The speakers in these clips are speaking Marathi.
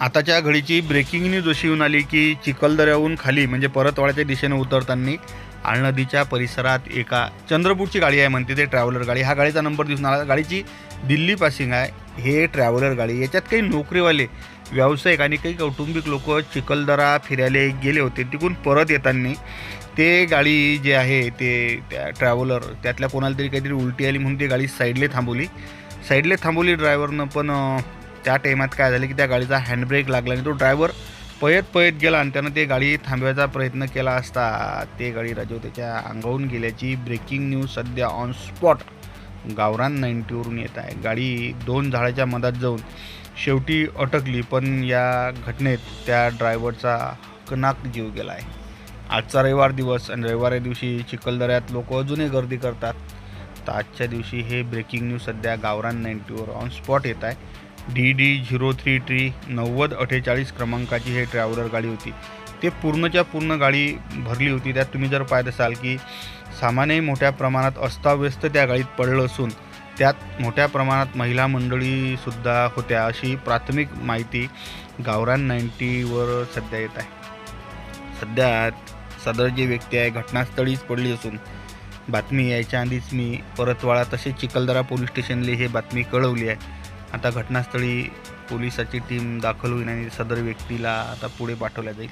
आताच्या घडीची ब्रेकिंग न्यूज अशी येऊन आली की चिखलदऱ्याहून खाली म्हणजे परतवाड्याच्या दिशेने उतरताना आळनदीच्या परिसरात एका चंद्रपूरची गाडी आहे म्हणते ते ट्रॅव्हलर गाडी. हा गाडीचा नंबर दिसून आला. गाडीची दिल्ली पासिंग आहे. हे ट्रॅव्हलर गाडी. याच्यात काही नोकरीवाले व्यावसायिक आणि काही कौटुंबिक लोक चिखलदरा फिरायला गेले होते. तिकडून परत येताना ते गाडी जे आहे ते त्या ट्रॅव्हलर त्यातल्या कोणाला तरी काहीतरी उलटी आली म्हणून ती गाडी साईडले थांबवली. साईडले थांबवली ड्रायव्हरनं पण त्या टाईमात काय झालं की त्या गाडीचा हँडब्रेक लागला आणि तो ड्रायव्हर पयत पयत गेला आणि त्यानं ते गाडी थांबवायचा प्रयत्न केला असता. ते गाडी राजू त्याच्या अंगावून गेल्याची ब्रेकिंग न्यूज सध्या ऑन स्पॉट गावरान नाईन्टीवरून येत आहे. गाडी दोन झाडाच्या मधात जाऊन शेवटी अटकली पण या घटनेत त्या ड्रायव्हरचा कनाक जीव गेला आहे. आजचा रविवार दिवस आणि रविवारी दिवशी चिखलदऱ्यात लोक अजूनही गर्दी करतात. तर आजच्या दिवशी हे ब्रेकिंग न्यूज सध्या गावरान नाईन्टीवर ऑन स्पॉट येत आहे. D D zero three three नव्वद अठ्ठेचाळीस क्रमांकाची हे ट्रॅव्हलर गाडी होती. ते पूर्णच्या पूर्ण गाडी भरली होती. त्यात तुम्ही जर पाहत असाल की सामान्य मोठ्या प्रमाणात अस्ताव्यस्त त्या गाडीत पडलं असून त्यात मोठ्या प्रमाणात महिला मंडळीसुद्धा होत्या अशी प्राथमिक माहिती गावरान नाईन्टीवर सध्या येत आहे. सध्या सदर जे व्यक्ती आहे घटनास्थळीच पडली असून बातमी यायच्या आधीच मी परतवाडा तसेच चिखलदरा पोलीस स्टेशनले हे बातमी कळवली आहे. आता घटनास्थळी पोलिसाची टीम दाखल होईल आणि सदर व्यक्तीला आता पुढे पाठवल्या जाईल.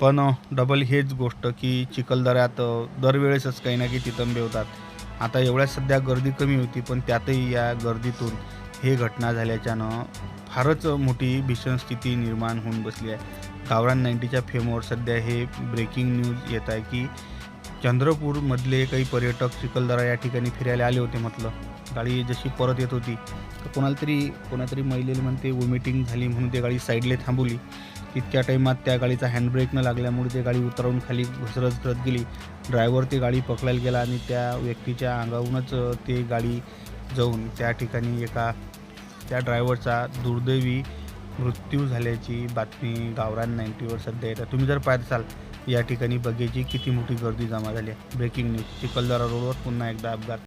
पण डबल हेच गोष्ट की चिखलदऱ्यात दरवेळेसच काही ना काही तितंबे होतात आता एवढ्या सध्या गर्दी कमी होती पण त्यातही या गर्दीतून हे घटना झाल्याच्यानं फारच मोठी भीषण स्थिती निर्माण होऊन बसली आहे. गावरान नाईन्टीच्या फेमवर सध्या हे ब्रेकिंग न्यूज येत आहे की चंद्रपूरमधले काही पर्यटक चिखलदरा या ठिकाणी फिरायला आले होते म्हटलं. गाडी जशी परत येत होती तर कोणाला तरी कोणातरी महिलेला म्हणते वॉमिटिंग झाली म्हणून ते गाडी साईडला थांबवली. तितक्या टाईमात त्या गाडीचा हँडब्रेक न लागल्यामुळे ते गाडी उतरवून खाली घसरत घसरत गेली. ड्रायव्हर ती गाडी पकडायला गेला आणि त्या व्यक्तीच्या अंगाहूनच ते गाडी जाऊन त्या ठिकाणी एका त्या ड्रायव्हरचा दुर्दैवी मृत्यू झाल्याची बातमी गावरान नाईन्टीवर सध्या येतात तुम्ही जर पाहत असाल या ठिकाणी बघायची किती मोठी गर्दी जमा झाली आहे. ब्रेकिंग न्यूज चिखलदरा रोडवर पुन्हा एकदा अपघात.